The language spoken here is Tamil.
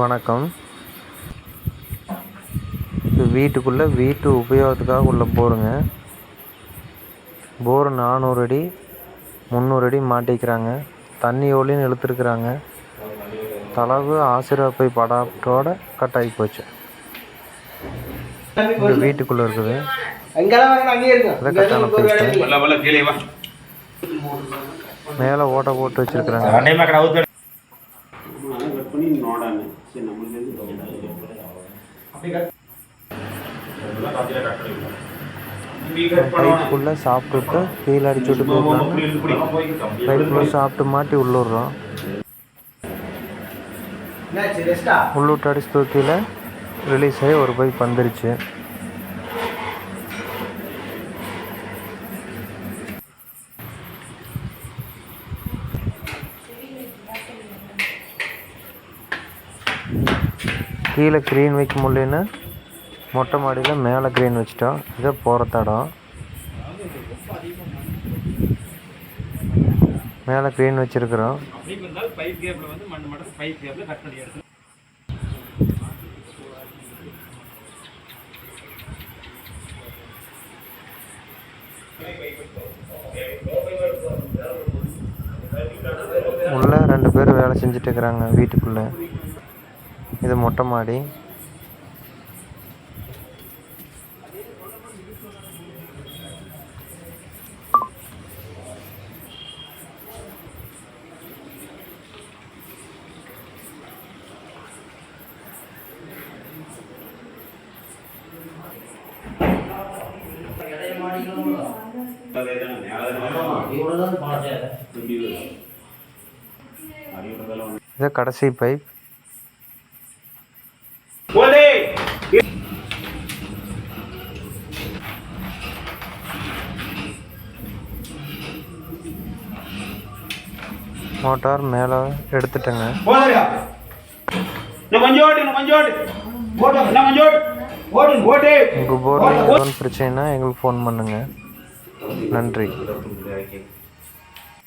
வணக்கம். இது வீட்டுக்குள்ளே வீட்டு உபயோகத்துக்காக உள்ள போருங்க. போர் நானூறு அடி முந்நூறு அடி மாட்டிக்கிறாங்க. தண்ணி ஓலின்னு இழுத்துருக்குறாங்க. தளவு ஆசிரியப்பை படாட்டோட கட் ஆகி போச்சு. இந்த வீட்டுக்குள்ளே இருக்குது. கட்டான வா மேலே ஓட்டை போட்டு வச்சுருக்குறாங்க. பைப்புக்குள்ளே சாப்பிட்டுட்டு கீழே அடிச்சு விட்டு போயிருக்காங்க பைப்புக்குள்ளே சாப்பிட்டு மாட்டி உள்ளுடுறோம்? உள்ளூட்டு அடிச்சு தூக்கியில் ரிலீஸ் ஆகி ஒரு பைப் வந்துருச்சு. கீழே க்ரீன் வைக்க முடியலன்னு மொட்டை மாடியில் மேலே க்ரீன் வச்சிட்டோம். இதை போகிற தடம் மேலே க்ரீன் வச்சுருக்குறோம். உள்ள உள்ளே ரெண்டு பேர் வேலை செஞ்சுட்டு இருக்கிறாங்க வீட்டுக்குள்ளே. இது மொட்டை மாடி. இது கடைசி பைப். ஓட்டு ஓட்டு ஓட்டு உங்கள் எதுவும் பிரச்சனைனா எங்களுக்கு ஃபோன் பண்ணுங்கள் நன்றி.